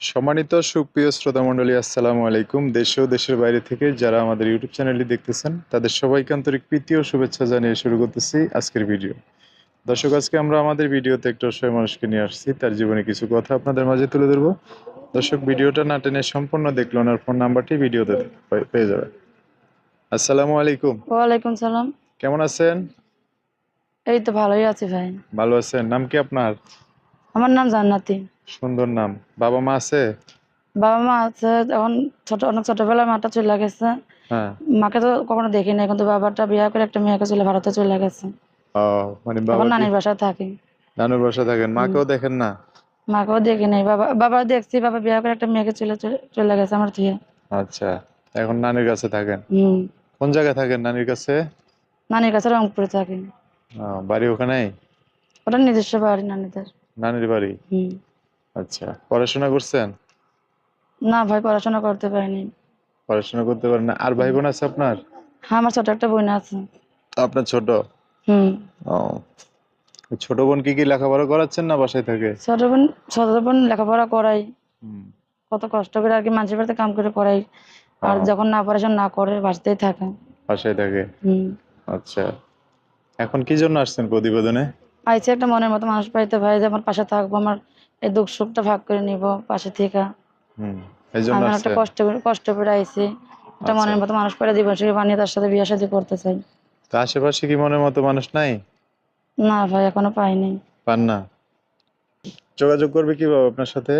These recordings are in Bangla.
সম্মানিত সুপ্রিয় শ্রোতা মণ্ডলী আসসালামু আলাইকুম। দেশ ও দেশের বাইরে থেকে যারা আমাদের ইউটিউব চ্যানেলটি দেখতেছেন তাদের সবাইকে আন্তরিক প্রীতি ও শুভেচ্ছা জানিয়ে শুরু করতেছি আজকের ভিডিও। দর্শক আজকে আমরা আমাদের ভিডিওতে একটা অসহায় মানুষকে নিয়ে আসছি। তার জীবনে কিছু কথা আপনাদের মাঝে তুলে ধরবো। দর্শক ভিডিওটা না টেনে সম্পূর্ণ দেখল ওনার ফোন নাম্বারটি ভিডিওতে পেয়ে যাবে আসসালামু আলাইকুম। ওয়ালাইকুম সালাম। কেমন আছেন? এই তো ভালোই আছি ভাই। ভালো আছেন। নাম কি আপনার? আমার নাম জান্নাতি। সুন্দর নাম। বাবা মা আছে? বাবা মা আছে এখন ছোট অনেক ছোটবেলায় মাটা চলে গেছে। হ্যাঁ। মাকে তো কখনো দেখি নাই কিন্তু বাবাটা বিয়ে করে একটা মেয়েকে চলে ভারতে চলে গেছে। ও মানে বাবা নানির বাসায় থাকি। নানুর বাসা থাকেন? মাকেও দেখেন না? মাকেও দেখি নাই। বাবা বাবা দেখছি বাবা বিয়ে করে একটা মেয়েকে চলে চলে- গেছে আমার থেকে। আচ্ছা এখন নানির কাছে থাকেন? হম। কোন জায়গায় থাকেন নানির কাছে? নানির কাছে রংপুরে থাকি। ও, বাড়ি ওখানেই? ওটা নিজস্ব বাড়ি নানিদের। নানির বাড়ি? আচ্ছা পড়াশোনা করছেন? না ভাই পড়াশোনা করতে পারিনি। পড়াশোনা করতে পারেন না। আর ভাই বোন আছে আপনার? হ্যাঁ আমার ছোট একটা বোন আছে। আপনার ছোট? হম। ও। ছোট বোন কি কি লেখাপড়া করাচ্ছেন না বাসায় থাকে? ছোট বোন ছোট বোন লেখাপড়া করাই। হুম, কত কষ্ট করে আর কি মানুষের বাড়িতে কাম করে করাই আর যখন না পড়াশোনা না করে বাঁচতেই থাকে। বাসায় থাকে। হম। আচ্ছা। এখন কি জন্য আসছেন প্রতিবেদনে? আইছে একটা মনের মতো মানুষ পাইতে ভাই যে আমার পাশে থাকব আমার এই দুঃখ সুখটা ভাগ করে নিব পাশে থেকে। আমি একটা কষ্ট কষ্ট করে আইছি। একটা আচ্ছা। মনের মতো মানুষ পাইলে জীবন সঙ্গী বানিয়ে তার সাথে বিয়ে শাদী করতে চাই। তা আশেপাশে কি মনের মতো মানুষ নাই? না ভাই এখনও পাইনি পান না? যোগাযোগ করবে কীভাবে আপনার সাথে?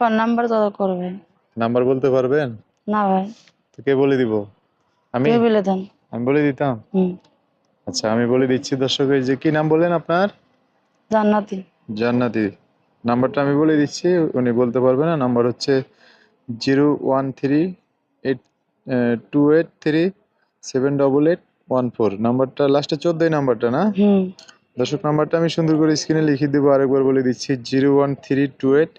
ফোন নাম্বার তো করবে। নাম্বার বলতে পারবেন? না ভাই। তো কে বলে দিব? আমি? তুই বলে দেন? আমি বলে দিতাম। হম। আচ্ছা আমি বলে দিচ্ছি দর্শক এই যে কি নাম বললেন আপনার? জান্নাতি। জান্নাতি। নাম্বারটা আমি বলে দিচ্ছি উনি বলতে পারবে না। নাম্বার হচ্ছে zero one three eight two eight three seven double eight one four. নাম্বারটা লাস্টে চোদ্দোই নাম্বারটা না? হম। দর্শক নাম্বারটা আমি সুন্দর করে স্ক্রিনে লিখে দেবো আরেকবার বলে দিচ্ছি zero one three two eight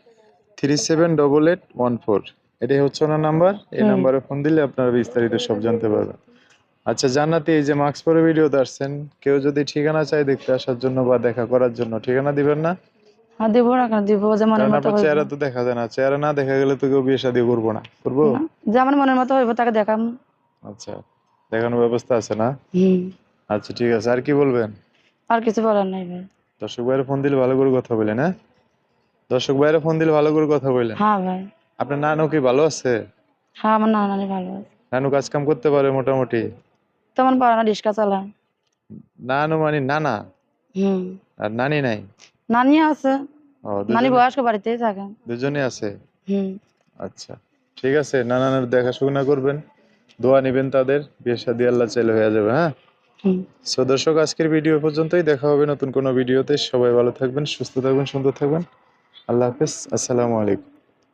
three seven double eight one four. এটাই হচ্ছে ওনার নাম্বার। এই নাম্বারে ফোন দিলে আপনারা বিস্তারিত সব জানতে পারবেন। আচ্ছা জান্নাতি এই যে মাস্ক পরে ভিডিওতে আসছেন কেউ যদি ঠিকানা চাই দেখতে আসার জন্য বা দেখা করার জন্য ঠিকানা দিবেন না? হ্যাঁ দিব না কেন? দিব যে মনের কারণ আপনার চেহারা তো দেখা যায় না। চেহারা না দেখা গেলে তো কেউ বিয়ে শাদী করব না। করব? না, যে আমার মনের মতো হইব তাকে দেখাম। আচ্ছা দেখানোর ব্যবস্থা আছে না? হম। আচ্ছা ঠিক আছে। আর কি বলবেন? আর কিছু বলার নাই ভাই। দর্শক ভাইয়ের ফোন দিলে ভালো করে কথা বলেন হ্যাঁ? দর্শক ভাইয়ের ফোন দিলে ভালো করে কথা বললেন হ্যাঁ ভাই। আপনার নানু কি ভালো আছে? হ্যাঁ আমার নানা নানি ভালো আছে। নানু কাজ কাম করতে পারে মোটামুটি? তেমন পারে না রিক্সা চালায়। নানু মানে নানা? হুম। আর নানি নাই? নানি আছে। নানি বয়স্ক বাড়িতেই থাকে। দুজনে আছে? হুম। আচ্ছা ঠিক আছে নানানের দেখাশোনা করবেন। দোয়া নেবেন তাদের বিয়ে শাদী আল্লাহ চাইলে হয়ে যাবে হ্যাঁ? সো দর্শক আজকের ভিডিও পর্যন্তই। দেখা হবে নতুন কোনো ভিডিওতে। সবাই ভালো থাকবেন সুস্থ থাকবেন সুন্দর থাকবেন। আল্লাহ হাফেজ। আসসালামু আলাইকুম।